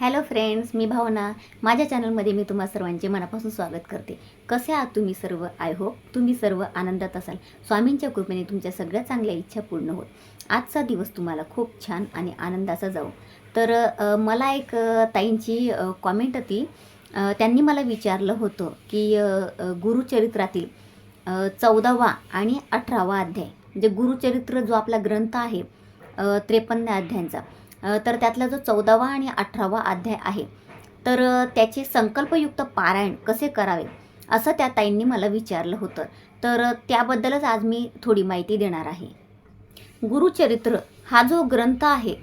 Hello friends मी भावना. माझ्या चॅनलमध्ये मी तुम्हा सर्वांचे मनापासून स्वागत करते. कसे आहात तुम्ही सर्व? आय होप तुम्ही सर्व आनंदात असाल. स्वामींच्या कृपेने तुमच्या सगळ्या चांगल्या इच्छा पूर्ण होत. आजचा दिवस तुम्हाला खूप छान आणि आनंदाचा जाऊ तर मला एक ताईंची कॉमेंट होती. त्यांनी मला विचारलं होतं की गुरुचरित्रातील चौदावा आणि अठरावा अध्याय म्हणजे गुरुचरित्र जो आपला ग्रंथ आहे त्रेपन्न अध्यायांचा तर त्यातला जो चौदावा आणि अठरावा अध्याय आहे तर त्याचे संकल्पयुक्त पारायण कसे करावे असं त्या ताईंनी मला विचारलं होतं. तर त्याबद्दलच आज मी थोडी माहिती देणार आहे. गुरुचरित्र हा जो ग्रंथ आहे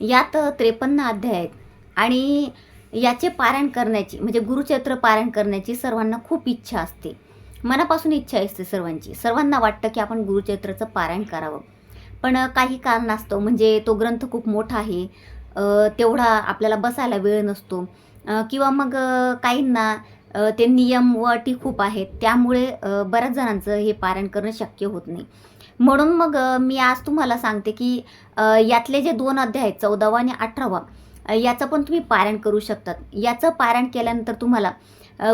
यात त्रेपन्न अध्याय आहेत आणि याचे पारायण करण्याची म्हणजे गुरुचरित्र पारायण करण्याची सर्वांना खूप इच्छा असते. मनापासून इच्छा असते सर्वांची. सर्वांना वाटतं की आपण गुरुचरित्राचं पारायण करावं. पण काही कारणास्तव म्हणजे तो ग्रंथ खूप मोठा आहे. तेवढा आपल्याला बसायला वेळ नसतो. किंवा मग काहींना ते नियम व अटी खूप आहेत. त्यामुळे बऱ्याच जणांचं हे पारायण करणं शक्य होत नाही. म्हणून मग मी आज तुम्हाला सांगते की यातले जे दोन अध्याय आहेत चौदावा आणि अठरावा याचं पण तुम्ही पारायण करू शकतात. याचं पारायण केल्यानंतर तुम्हाला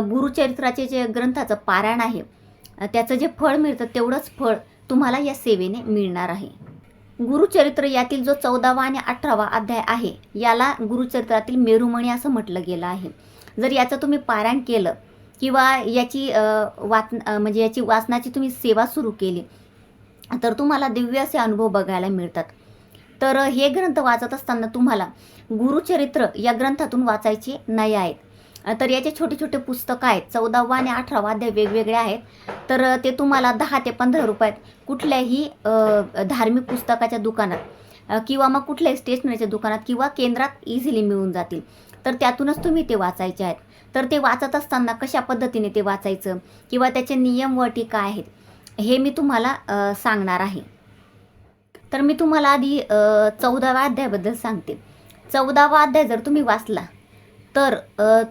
गुरुचरित्राचे जे ग्रंथाचं पारायण आहे त्याचं जे फळ मिळतं तेवढंच फळ तुम्हाला या सेवेने मिळणार आहे. गुरुचरित्र यातील जो चौदावा आणि अठरावा अध्याय आहे याला गुरुचरित्रातील मेरुमणी असं म्हटलं गेलं आहे. जर याचं तुम्ही पारायण केलं किंवा याची वाच म्हणजे याची वाचनाची तुम्ही सेवा सुरू केली तर तुम्हाला दिव्य असे अनुभव बघायला मिळतात. तर हे ग्रंथ वाचत असताना तुम्हाला गुरुचरित्र या ग्रंथातून वाचायचे नाही आहेत. तर याचे छोटे छोटे पुस्तकं आहेत. चौदावा आणि अठरावा अध्याय वेगवेगळे आहेत. तर ते तुम्हाला दहा ते पंधरा रुपयात कुठल्याही धार्मिक पुस्तकाच्या दुकानात किंवा मग कुठल्याही स्टेशनरीच्या दुकानात किंवा केंद्रात इझिली मिळून जातील. तर त्यातूनच तुम्ही ते वाचायचे आहेत. तर ते वाचत असताना कशा पद्धतीने ते वाचायचं किंवा त्याचे नियम व अटी काय आहेत हे मी तुम्हाला सांगणार आहे. तर मी तुम्हाला आधी चौदाव्या अध्यायाबद्दल सांगते. चौदावा अध्याय जर तुम्ही वाचला तर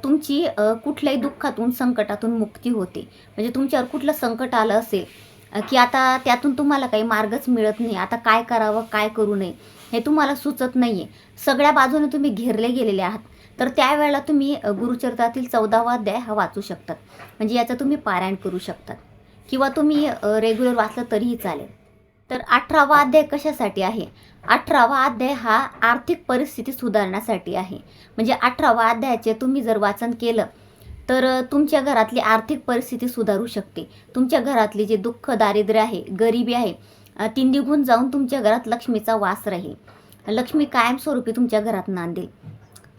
तुमची कुठल्याही दुःखातून संकटातून मुक्ती होते. म्हणजे तुमच्यावर कुठलं संकट आलं असेल की आता त्यातून तुम्हाला काही मार्गच मिळत नाही. आता काय करावं काय करू नये हे तुम्हाला सुचत नाही आहे सगळ्या बाजूने तुम्ही घेरले गेलेले आहात. तर त्यावेळेला तुम्ही अ, गुरुचरित्रातील चौदावा अध्याय हा वाचू शकतात. म्हणजे याचं तुम्ही पारायण करू शकतात. किंवा तुम्ही रेग्युलर वाचलं तरीही चालेल. तर अठरावा अध्याय कशासाठी आहे? अठरावा अध्याय हा आर्थिक परिस्थिती सुधारण्यासाठी आहे. म्हणजे अठरावा अध्यायाचे तुम्ही जर वाचन केलं तर तुमच्या घरातली आर्थिक परिस्थिती सुधारू शकते. तुमच्या घरातली जे दुःख दारिद्र्य आहे गरिबी आहे ती निघून जाऊन तुमच्या घरात लक्ष्मीचा वास राहील. लक्ष्मी कायमस्वरूपी तुमच्या घरात नांदेल.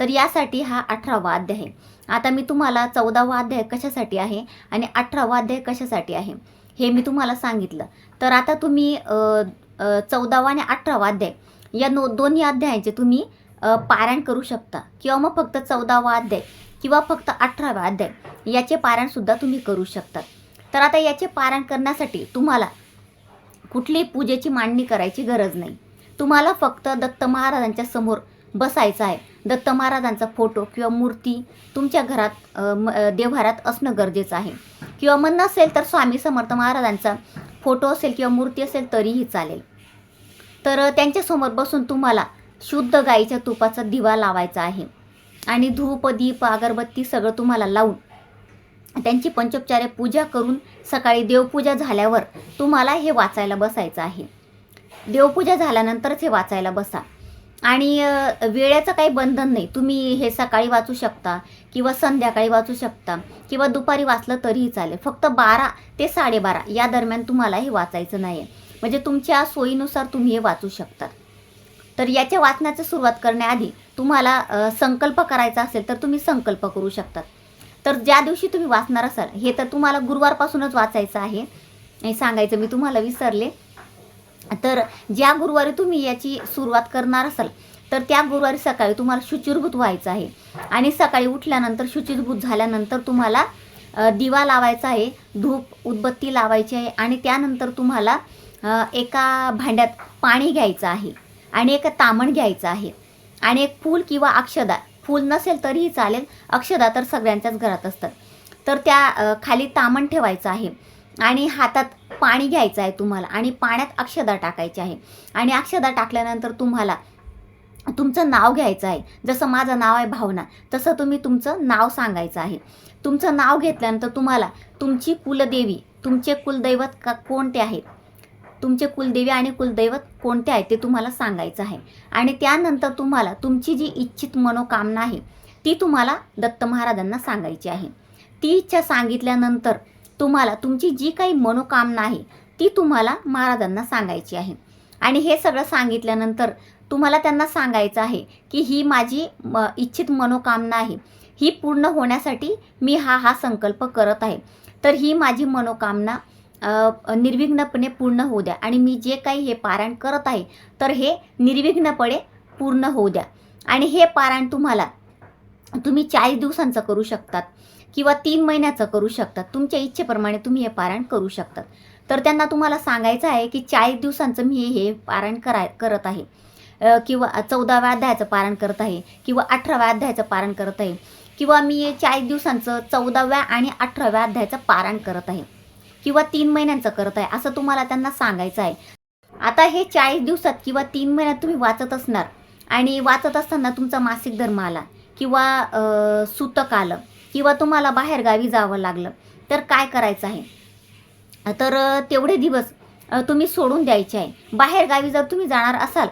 तर यासाठी हा अठरावा अध्याय आहे. आता मी तुम्हाला चौदावा अध्याय कशासाठी आहे आणि अठरावा अध्याय कशासाठी आहे? हे मी तुम्हाला सांगितलं. तर आता तुम्ही चौदावा आणि अठरावा अध्याय या नो दोन्ही अध्यायांचे तुम्ही पारायण करू शकता. किंवा मग फक्त चौदावा अध्याय किंवा फक्त अठरावा अध्याय याचे पारायणसुद्धा तुम्ही करू शकतात तर आता याचे पारायण करण्यासाठी तुम्हाला कुठलीही पूजेची मांडणी करायची गरज नाही. तुम्हाला फक्त दत्त महाराजांच्या समोर बसायचं आहे. दत्त महाराजांचा फोटो किंवा मूर्ती तुमच्या घरात म- देवघरात असणं गरजेचं आहे. किंवा मग नसेल तर स्वामी समर्थ महाराजांचा फोटो असेल किंवा मूर्ती असेल तरीही चालेल. तर त्यांच्यासमोर बसून तुम्हाला शुद्ध गाईच्या तुपाचा दिवा लावायचा आहे. आणि धूप दीप अगरबत्ती सगळं तुम्हाला लावून त्यांची पंचोपचारे पूजा करून सकाळी देवपूजा झाल्यावर तुम्हाला हे वाचायला बसायचं आहे. देवपूजा झाल्यानंतरच हे वाचायला बसा. आणि वेळेचं काही बंधन नाही. तुम्ही हे सकाळी वाचू शकता किंवा संध्याकाळी वाचू शकता किंवा दुपारी वाचलं तरीही चालेल. फक्त बारा ते साडेबारा या दरम्यान तुम्हाला हे वाचायचं नाही आहे म्हणजे तुमच्या सोयीनुसार तुम्ही हे वाचू शकता. तर याच्या वाचनाची सुरुवात करण्याआधी तुम्हाला संकल्प करायचा असेल तर तुम्ही संकल्प करू शकतात. तर ज्या दिवशी तुम्ही वाचणार असाल हे तर तुम्हाला गुरुवारपासूनच वाचायचं आहे. हे सांगायचं मी तुम्हाला विसरले. तर ज्या गुरुवारी तुम्ही याची सुरुवात करणार असाल तर त्या गुरुवारी सकाळी तुम्हाला शुचिरभूत व्हायचं आहे. आणि सकाळी उठल्यानंतर शुचिरभूत झाल्यानंतर तुम्हाला दिवा लावायचा आहे धूप उदबत्ती लावायची आहे आणि त्यानंतर तुम्हाला एका भांड्यात पाणी घ्यायचं आहे आणि एक तामण घ्यायचं आहे आणि एक फूल किंवा अक्षदा फूल नसेल तरीही चालेल अक्षदा तर सगळ्यांच्याच घरात असतात. तर त्या खाली तामण ठेवायचं आहे. आणि हातात पाणी घ्यायचं आहे तुम्हाला आणि पाण्यात अक्षदा टाकायची आहे. आणि अक्षदा टाकल्यानंतर तुम्हाला तुमचं नाव घ्यायचं आहे. जसं माझं नाव आहे भावना तसं तुम्ही तुमचं नाव सांगायचं आहे. तुमचं नाव घेतल्यानंतर तुम्हाला तुमची कुलदेवी तुमचे कुलदैवत का कोणते आहेत तुमचे कुलदेवी आणि कुलदैवत कोणते आहेत ते तुम्हाला सांगायचं आहे. आणि त्यानंतर तुम्हाला तुमची जी इच्छित मनोकामना आहे ती तुम्हाला दत्त महाराजांना सांगायची आहे. ती इच्छा सांगितल्यानंतर तुम्हाला तुमची जी काही मनोकामना आहे ती तुम्हाला महाराजांना सांगायची आहे. आणि हे सगळं सांगितल्यानंतर तुम्हाला त्यांना सांगायचं आहे की ही माझी म इच्छित मनोकामना आहे. ही पूर्ण होण्यासाठी मी हा हा संकल्प करत आहे. तर ही माझी मनोकामना निर्विघ्नपणे पूर्ण होऊ द्या. आणि मी जे काही हे पारायण करत आहे तर हे निर्विघ्नपणे पूर्ण होऊ द्या. आणि हे पारायण तुम्हाला तुम्ही चाळीस दिवसांचं करू शकतात. किंवा तीन महिन्याचं करू शकतात. तुमच्या इच्छेप्रमाणे तुम्ही हे पारायण करू शकतात. तर त्यांना तुम्हाला सांगायचं आहे की चाळीस दिवसांचं मी हे पारायण कराय करत आहे. किंवा चौदाव्या अध्यायाचं पारायण करत आहे किंवा अठराव्या अध्यायाचं पारायण करत आहे किंवा मी चाळीस दिवसांचं चौदाव्या आणि अठराव्या अध्यायाचं पारायण करत आहे किंवा तीन महिन्यांचं करत आहे असं तुम्हाला त्यांना सांगायचं आहे. आता हे चाळीस दिवसात किंवा तीन महिन्यात तुम्ही वाचत असणार आणि वाचत असताना तुमचा मासिक धर्म आला किंवा सूतक आलं किंवा तुम्हाला बाहेरगावी जावं लागलं तर काय करायचं आहे? तर तेवढे दिवस तुम्ही सोडून द्यायचे आहे. बाहेरगावी जर तुम्ही जाणार असाल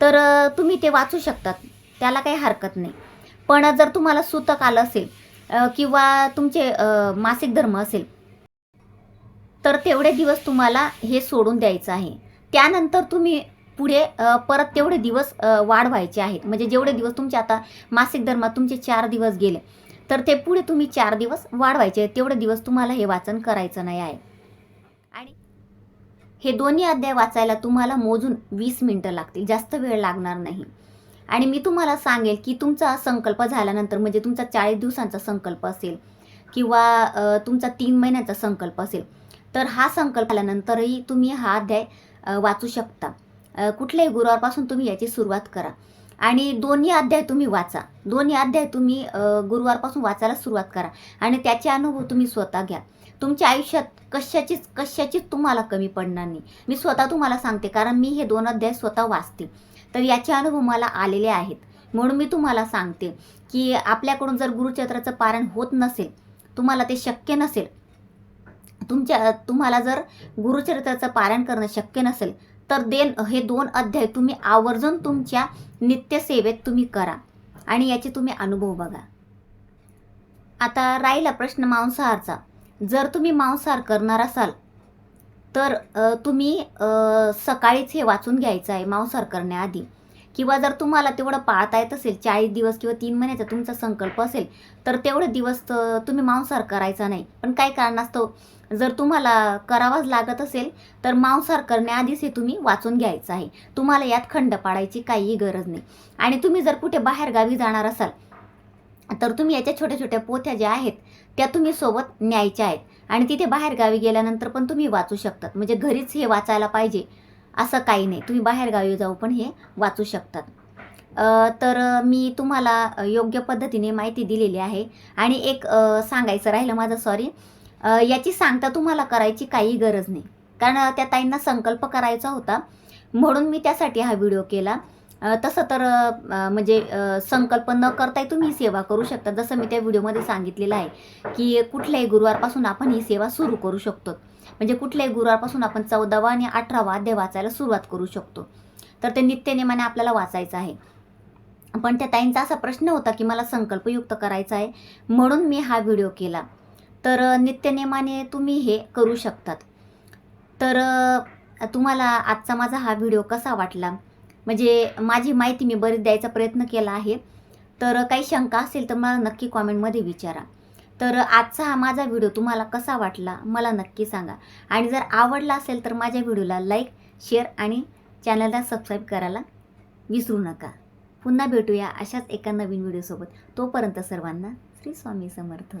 तर तुम्ही ते वाचू शकतात. त्याला काही हरकत नाही. पण जर तुम्हाला सूतक आलं असेल किंवा तुमचे मासिक धर्म असेल तर तेवढे दिवस तुम्हाला हे सोडून द्यायचं आहे. त्यानंतर तुम्ही पुढे परत तेवढे दिवस वाढवायचे आहेत. म्हणजे जेवढे दिवस तुमचे आता मासिक धर्मात तुमचे चार दिवस गेले तर ते पुढे तुम्ही चार दिवस वाढवायचे. तेवढे दिवस तुम्हाला हे वाचन करायचं नाही आहे. आणि हे दोन्ही अध्याय वाचायला तुम्हाला मोजून वीस मिनटं लागतील. जास्त वेळ लागणार नाही. आणि मी तुम्हाला सांगेल की तुमचा संकल्प झाल्यानंतर म्हणजे तुमचा चाळीस दिवसांचा संकल्प असेल किंवा तुमचा तीन महिन्याचा संकल्प असेल तर हा संकल्प आल्यानंतरही तुम्ही हा अध्याय वाचू शकता. कुठल्याही गुरुवारपासून तुम्ही याची सुरुवात करा. आणि दोन्ही अध्याय तुम्ही वाचा. दोन्ही अध्याय तुम्ही गुरुवारपासून वाचायला सुरुवात करा आणि त्याचे अनुभव तुम्ही स्वतः घ्या. तुमच्या आयुष्यात कशाचीच कशाचीच तुम्हाला कमी पडणार नाही. मी स्वतः तुम्हाला सांगते कारण मी हे दोन अध्याय स्वतः वाचते. तर याचे अनुभव मला आलेले आहेत. म्हणून मी तुम्हाला सांगते की आपल्याकडून जर गुरुचरित्राचं पारायण होत नसेल तुम्हाला ते शक्य नसेल तुमच्या तुम्हाला जर गुरुचरित्राचं पारायण करणं शक्य नसेल तर देन हे दोन अध्याय तुम्ही आवर्जून तुमच्या नित्यसेवेत तुम्ही करा आणि याचे तुम्ही अनुभव बघा. आता राहिला प्रश्न मांसाहारचा. जर तुम्ही मांसाहार करणार असाल तर तुम्ही सकाळीच हे वाचून घ्यायचं आहे मांसाहार करण्याआधी. किंवा जर तुम्हाला तेवढं पाळता येत असेल चाळीस दिवस किंवा तीन महिन्याचा तुमचा संकल्प असेल तर तेवढे दिवस तुम्ही मांसाहार करायचा नाही. पण काही कारणास्तव जर तुम्हाला करावाच लागत असेल तर मांसाहार करण्याआधीच हे तुम्ही वाचून घ्यायचं आहे. तुम्हाला यात खंड पाडायची काहीही गरज नाही. आणि तुम्ही जर कुठे बाहेरगावी जाणार असाल तर तुम्ही याच्या छोट्या छोट्या पोथ्या ज्या आहेत त्या तुम्ही सोबत न्यायच्या आहेत. आणि तिथे बाहेरगावी गेल्यानंतर पण तुम्ही वाचू शकतात. म्हणजे घरीच हे वाचायला पाहिजे. असं काही नाही. तुम्ही बाहेरगावी जाऊ पण हे वाचू शकतात. तर मी तुम्हाला योग्य पद्धतीने माहिती दिलेली आहे. आणि एक सांगायचं राहिलं माझं सॉरी याची सांगता तुम्हाला करायची काही गरज नाही. कारण त्या ताईंना संकल्प करायचा होता. म्हणून मी त्यासाठी हा व्हिडिओ केला. तसं तर म्हणजे संकल्प न करताही तुम्ही सेवा करू शकता. जसं मी त्या व्हिडिओमध्ये सांगितलेलं आहे की कुठल्याही गुरुवारपासून आपण ही सेवा सुरू करू शकतो. म्हणजे कुठल्याही गुरुवारपासून आपण चौदावा आणि अठरावा अध्याय वाचायला सुरुवात करू शकतो. तर ते नित्यनेमाने आपल्याला वाचायचं आहे. पण त्या ताईंचा असा प्रश्न होता की मला संकल्पयुक्त करायचा आहे म्हणून मी हा व्हिडिओ केला. तर नित्यनेमाने तुम्ही हे करू शकतात. तर तुम्हाला आजचा माझा हा व्हिडिओ कसा वाटला? म्हणजे माझी माहिती मी बरीच द्यायचा प्रयत्न केला आहे. तर काही शंका असेल तर मला नक्की कॉमेंटमध्ये विचारा. तर आजचा हा माझा व्हिडिओ तुम्हाला कसा वाटला मला नक्की सांगा. आणि जर आवडला असेल तर माझ्या व्हिडिओला लाईक शेअर आणि चॅनलला सबस्क्राईब करायला विसरू नका. पुन्हा भेटूया अशाच एका नवीन व्हिडिओसोबत. तोपर्यंत सर्वांना श्री स्वामी समर्थ.